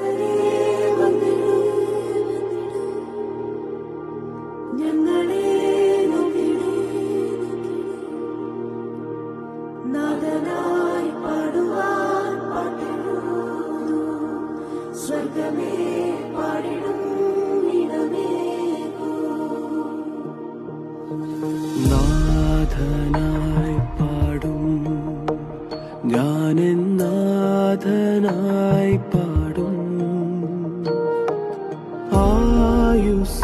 ദൂതരേ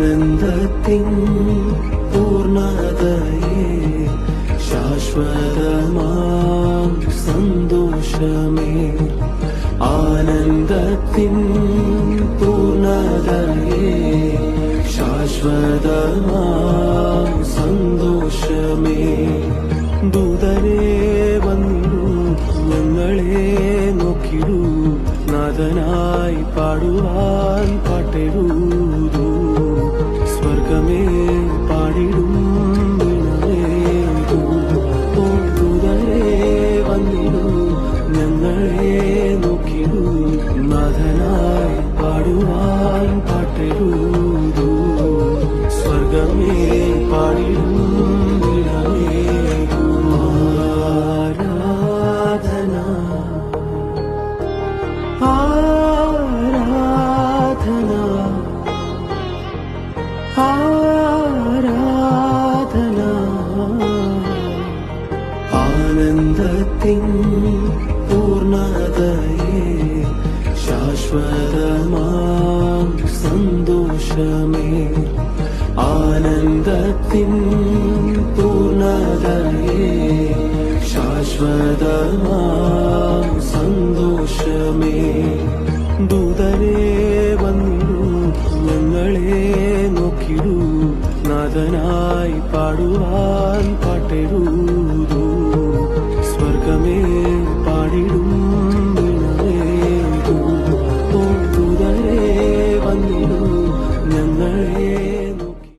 ആനന്ദത്തിൻ പൂർണതയെ ശാശ്വതമാം സന്തോഷമേ. ആനന്ദത്തിൻ പൂർണതയെ ശാശ്വതമാം സന്തോഷമേ. ദൂതരെ വന്നു ഞങ്ങളെ നോക്കിടൂ. നാഥനായി പാടുവാൻ പാട്ടെഴുതൂ നാഥനായി പാടുവാൻ പാട്ടെഴുതൂ. സ്വർഗമേ പാടിടും വീണവേകൂ. ആരാധന. ആരാധന. ആരാധന. ആനന്ദത്തിൻ പൂർണതയെ ശാശ്വതമാം സന്തോഷമേ. ആനന്ദത്തിൻ പൂർണതയെ ശാശ്വതമാം. സന്തോഷമേ. ദൂതരെ വന്നിടൂ ഞങ്ങളെ നോക്കിടൂ. നാഥനായി പാടുവാൻ പാട്ടെഴുതൂ